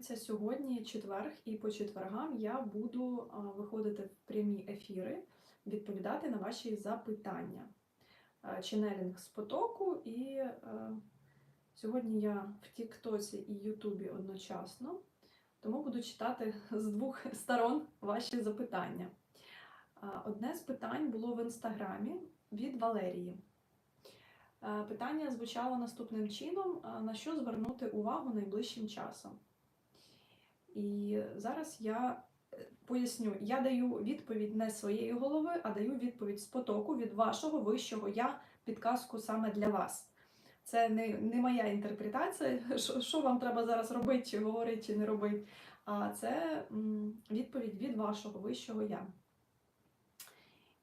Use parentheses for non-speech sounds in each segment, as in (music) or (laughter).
Це сьогодні четверг, і по четвергам я буду виходити в прямі ефіри, відповідати на ваші запитання. Ченелінг з потоку, і е, сьогодні я в Тіктоці і Ютубі одночасно, тому буду читати з двох сторон ваші запитання. Одне з питань було в інстаграмі від Валерії. Питання звучало наступним чином: на що звернути увагу найближчим часом? І зараз я е, поясню, я даю відповідь не своєї голови, а даю відповідь з потоку від вашого вищого я підказку саме для вас. Це не, не моя інтерпретація, (laughs) що, що вам треба зараз робити, чи говорити, чи не робити. А це відповідь від вашого вищого я.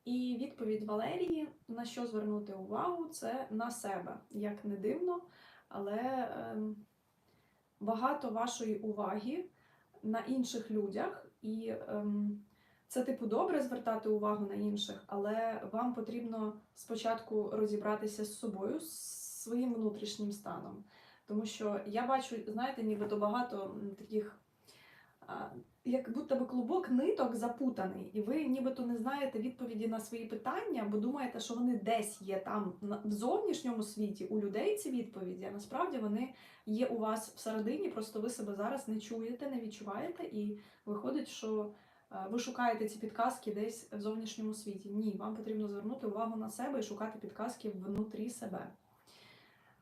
І відповідь Валерії, на що звернути увагу, це на себе. Як не дивно, але ем, багато вашої уваги на інших людях, і ем, це, типу, добре звертати увагу на інших, але вам потрібно спочатку розібратися з собою, з своїм внутрішнім станом. Тому що я бачу, знаєте, нібито багато таких, як будто би клубок ниток запутаний, і ви нібито не знаєте відповіді на свої питання, бо думаєте, що вони десь є там в зовнішньому світі у людей ці відповіді, а насправді вони є у вас всередині, просто ви себе зараз не чуєте, не відчуваєте, і виходить, що е, ви шукаєте ці підказки десь в зовнішньому світі. Ні, вам потрібно звернути увагу на себе і шукати підказки внутрі себе.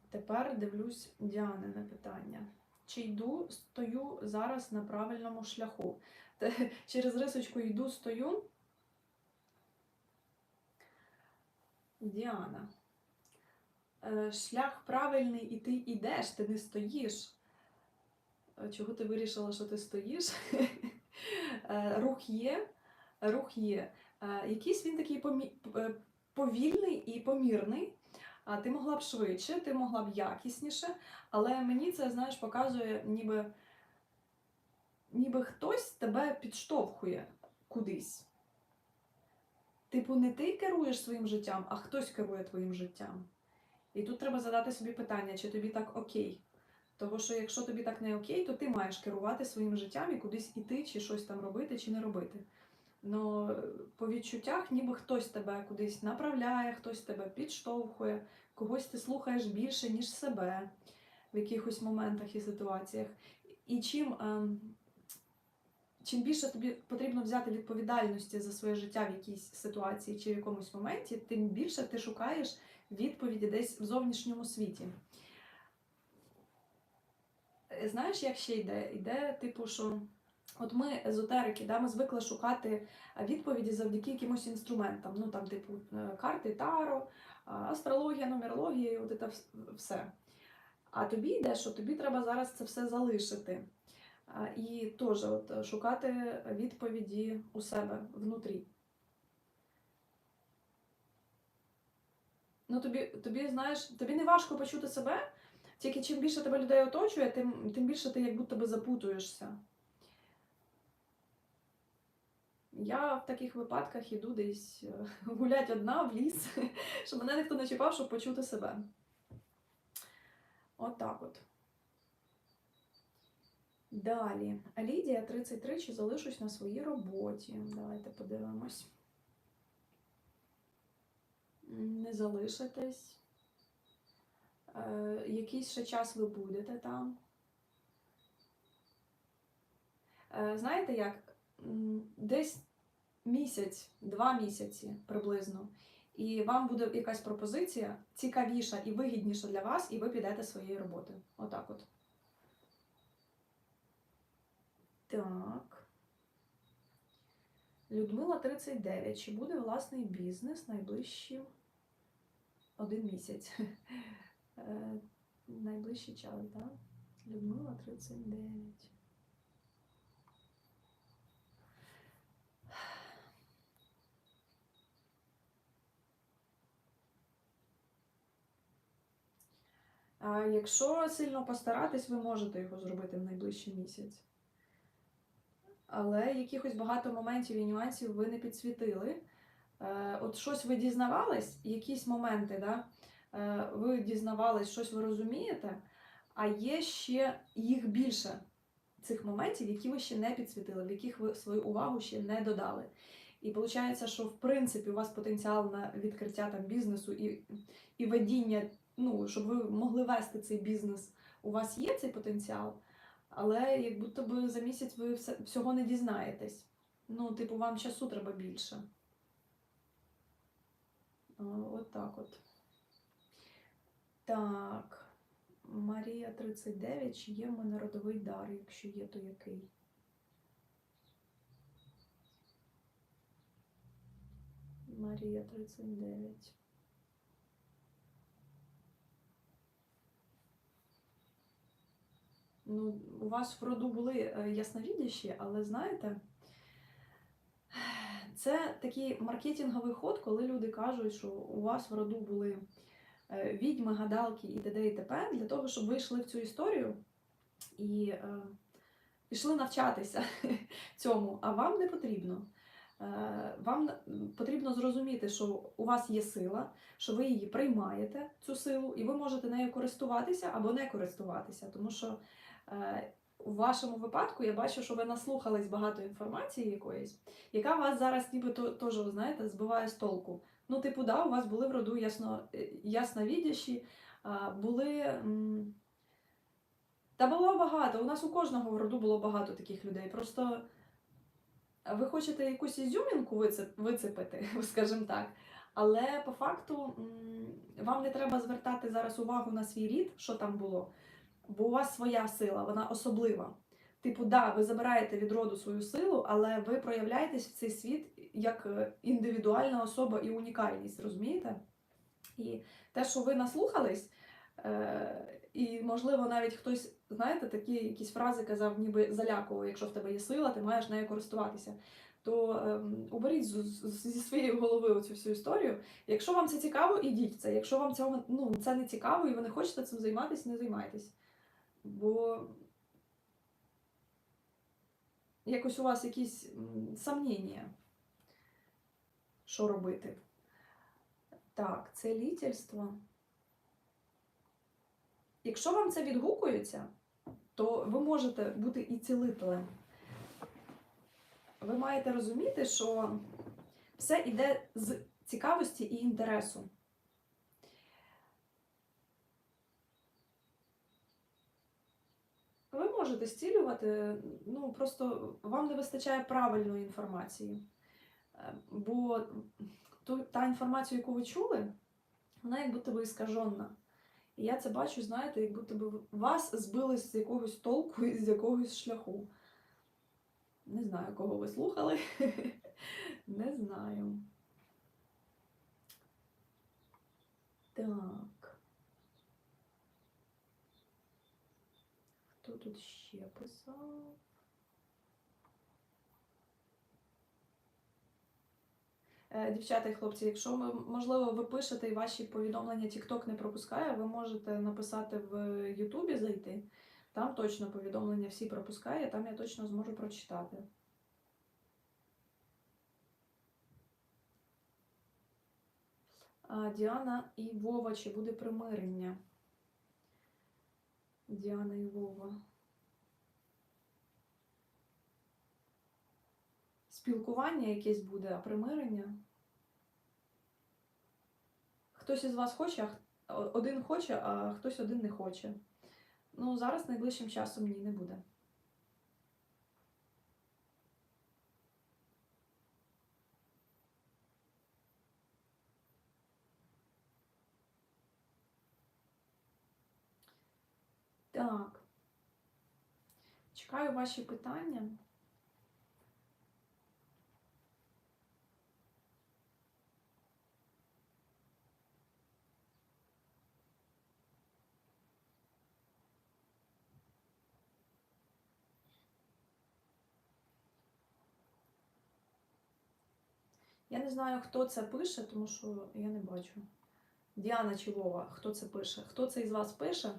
Тепер дивлюсь Діанине питання. Чи йду, стою зараз на правильному шляху? (laughs) Через рисочку йду, стою. Діана. Е, Шлях правильний, і ти йдеш, ти не стоїш. Е, Чого ти вирішила, що ти стоїш? (laughs) Е, Рух є, рух є. Якийсь він такий повільний і помірний. А ти могла б швидше, ти могла б якісніше, але мені це, знаєш, показує, ніби, ніби хтось тебе підштовхує кудись. Типу, не ти керуєш своїм життям, а хтось керує твоїм життям. І тут треба задати собі питання, чи тобі так окей. Тому що якщо тобі так не окей, то ти маєш керувати своїм життям і кудись іти, чи щось там робити, чи не робити. Ну, по відчуттях, ніби хтось тебе кудись направляє, хтось тебе підштовхує, когось ти слухаєш більше, ніж себе в якихось моментах і ситуаціях. І чим, ем, чим більше тобі потрібно взяти відповідальності за своє життя в якійсь ситуації чи в якомусь моменті, тим більше ти шукаєш відповіді десь в зовнішньому світі. Е, Знаєш, як ще йде? Йде, типу, що от ми, езотерики, да, ми звикли шукати е, відповіді завдяки якимось інструментам. Ну там, типу, е, карти Таро, астрологія, нумерологія, от це все. А тобі йде, що тобі треба зараз це все залишити. І теж от, шукати відповіді у себе внутрі. Ну, тобі, тобі, знаєш, тобі не важко почути себе, тільки чим більше тебе людей оточує, тим, тим більше ти як будто би запутуєшся. Я в таких випадках іду десь е, (laughs) гулять одна в ліс, (laughs) щоб мене ніхто не чіпав, щоб почути себе. От так от. Далі. Лідія 33, чи залишусь на своїй роботі. Давайте подивимось. Не залишитесь. Е, якийсь ще час ви будете там. Е, знаєте як? Десь місяць, два місяці приблизно. І вам буде якась пропозиція цікавіша і вигідніша для вас, і ви підете своєї роботи. Отак от. Так. Людмила 39. Чи буде власний бізнес найближчі один місяць? (laughs) Е, Найближчий час, так? Людмила 39. А якщо сильно постаратись, ви можете його зробити в найближчий місяць. Але якихось багато моментів і нюансів ви не підсвітили. Е, От щось ви дізнавались, якісь моменти, да? е, ви дізнавались, щось ви розумієте, а є ще їх більше цих моментів, які ви ще не підсвітили, в яких ви свою увагу ще не додали. І виходить, що в принципі у вас потенціал на відкриття там бізнесу і, і ведіння, ну, щоб ви могли вести цей бізнес, у вас є цей потенціал, але як будто би за місяць ви всього не дізнаєтесь. Ну, типу, вам часу треба більше. От так от. Так. Марія 39. Чи є в мене родовий дар? Якщо є, то який? Марія 39. Ну, у вас в роду були е, ясновідящі, але знаєте, це такий маркетинговий ход, коли люди кажуть, що у вас в роду були е, відьми, гадалки і т.д. і т.п. для того, щоб ви йшли в цю історію і е, пішли навчатися (laughs) цьому, а вам не потрібно. Е, Вам потрібно зрозуміти, що у вас є сила, що ви її приймаєте, цю силу, і ви можете нею користуватися або не користуватися. Тому що у вашому випадку я бачу, що ви наслухались багато інформації якоїсь, яка вас зараз ніби то- теж, знаєте, збиває з толку. Ну, типу, да, у вас були в роду ясно, е, ясновідящі, були. Та було багато. У нас у кожного в роду було багато таких людей. Просто ви хочете якусь ізюмінку вицепити, (laughs) скажімо так. Але по факту вам не треба звертати зараз увагу на свій рід, що там було, бо у вас своя сила, вона особлива. Типу, да, ви забираєте від роду свою силу, але ви проявляєтесь в цей світ як е, індивідуальна особа і унікальність, розумієте? І те, що ви наслухались, е, і, можливо, навіть хтось, знаєте, такі якісь фрази казав, ніби залякував, якщо в тебе є сила, ти маєш нею користуватися. То ем, уберіть з- з- зі своєї голови оцю всю історію. Якщо вам це цікаво, ідіть це. Якщо вам цього ну, це не цікаво і ви не хочете цим займатися, не займайтесь. Бо якось у вас якісь сомнення, що робити. Так, це літельство. Якщо вам це відгукується, то ви можете бути і цілителем. Ви маєте розуміти, що все йде з цікавості і інтересу. Ви можете зцілювати, ну просто вам не вистачає правильної інформації. Е, Бо ту, та інформація, яку ви чули, вона як будто би іскажена. І я це бачу, знаєте, як будто би вас збили з якогось толку і з якогось шляху. Не знаю, кого ви слухали. (laughs) Не знаю. Так. Хто тут ще писав? Е, Дівчата і хлопці, якщо ми, можливо, ви пишете і ваші повідомлення TikTok не пропускає, ви можете написати в Ютубі зайти. Там точно повідомлення всі пропускає, там я точно зможу прочитати. Діана і Вова, чи буде примирення? Діана і Вова. Спілкування якесь буде, а примирення. Хтось із вас хоче, один хоче, а хтось один не хоче. Ну, зараз найближчим часом ні, не буде. Так. Чекаю ваші питання. Я не знаю, хто це пише, тому що я не бачу. Діана Чивова, хто це пише? Хто це із вас пише?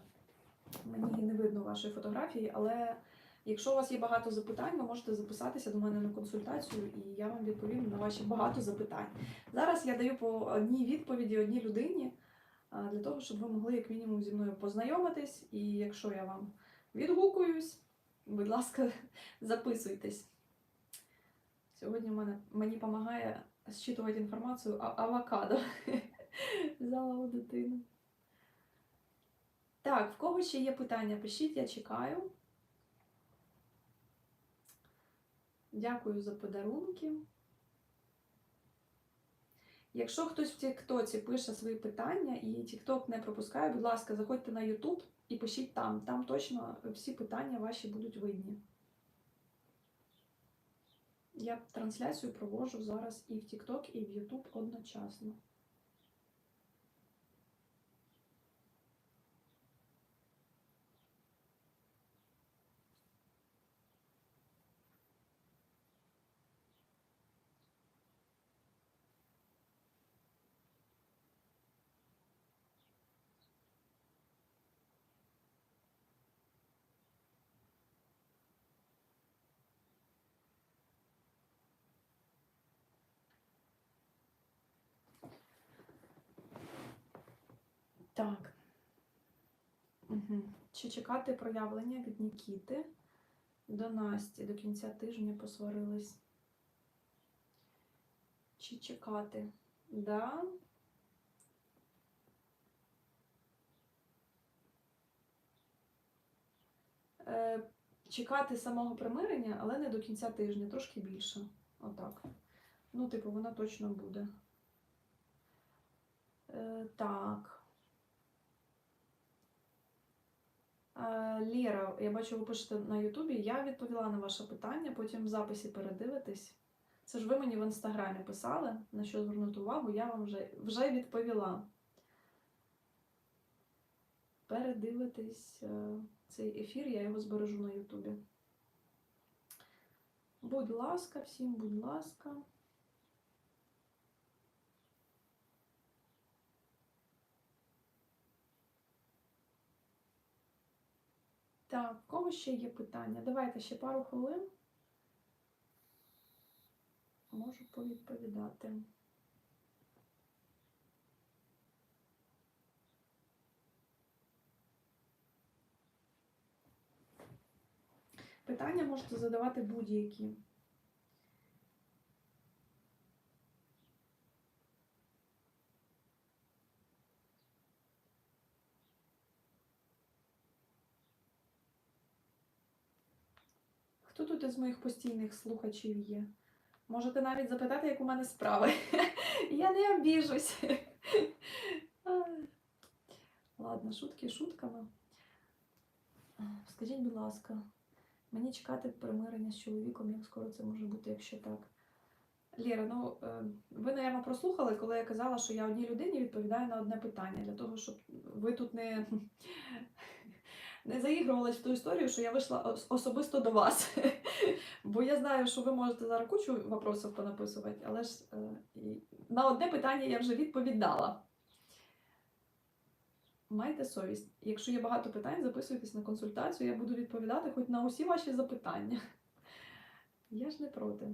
Мені не видно вашої фотографії, але якщо у вас є багато запитань, ви можете записатися до мене на консультацію, і я вам відповім на ваші багато запитань. Зараз я даю по одній відповіді одній людині, для того, щоб ви могли як мінімум зі мною познайомитись. І якщо я вам відгукуюсь, Будь ласка, (laughs) записуйтесь. Сьогодні мені допомагає зчитувати інформацію а- авокадо. (laughs) Взяла у дитину. Так, в кого ще є питання, пишіть, я чекаю. Дякую за подарунки. Якщо хтось в Тіктоці пише свої питання і Тікток не пропускає, будь ласка, заходьте на Ютуб і пишіть там. Там точно всі питання ваші будуть видні. Я трансляцію проводжу зараз і в TikTok, і в YouTube одночасно. Так. Угу. Чи чекати проявлення від Нікіти до Насті до кінця тижня посварились? Чи чекати? Да. Е, чекати самого примирення, але не до кінця тижня, трошки більше. Отак. Ну, типу, вона точно буде. Е, так. Е, Лєра, я бачу, ви пишете на Ютубі. Я відповіла на ваше питання, потім в записі передивитесь. Це ж ви мені в інстаграмі писали, на що звернути увагу, я вам вже, вже відповіла. Передивитесь е, цей ефір, я його збережу на Ютубі. Будь ласка, всім, будь ласка. Так, в кого ще є питання? Давайте ще пару хвилин. Можу повідповідати. Питання можете задавати будь-які. Хто тут із моїх постійних слухачів є? Можете навіть запитати, як у мене справи. (laughs) Я не обіжусь. (laughs) Ладно, шутки шутками. Скажіть, будь ласка, мені чекати примирення з чоловіком, як скоро це може бути, якщо так? Лєра, ну е, ви, напевно, прослухали, коли я казала, що я одній людині відповідаю на одне питання, для того, щоб ви тут не, не заігрувались в ту історію, що я вийшла особисто до вас. (laughs) Бо я знаю, що ви можете зараз кучу вопросів понаписувати, але ж е, на одне питання я вже відповідала. Майте совість. Якщо є багато питань, записуйтесь на консультацію, я буду відповідати хоч на усі ваші запитання. (laughs) Я ж не проти.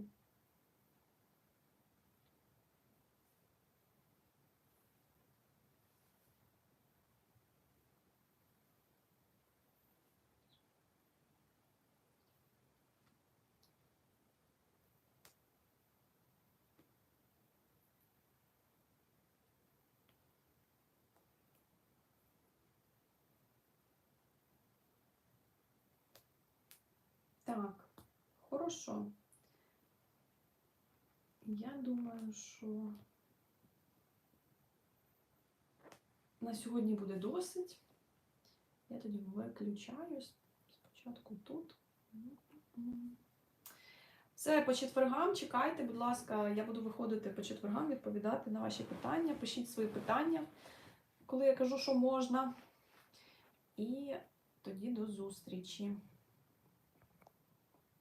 Так, хорошо. Я думаю, що на сьогодні буде досить. Я тоді виключаюсь. Спочатку тут. Все, по четвергам чекайте, будь ласка, я буду виходити по четвергам, відповідати на ваші питання. Пишіть свої питання, коли я кажу, що можна. І тоді до зустрічі.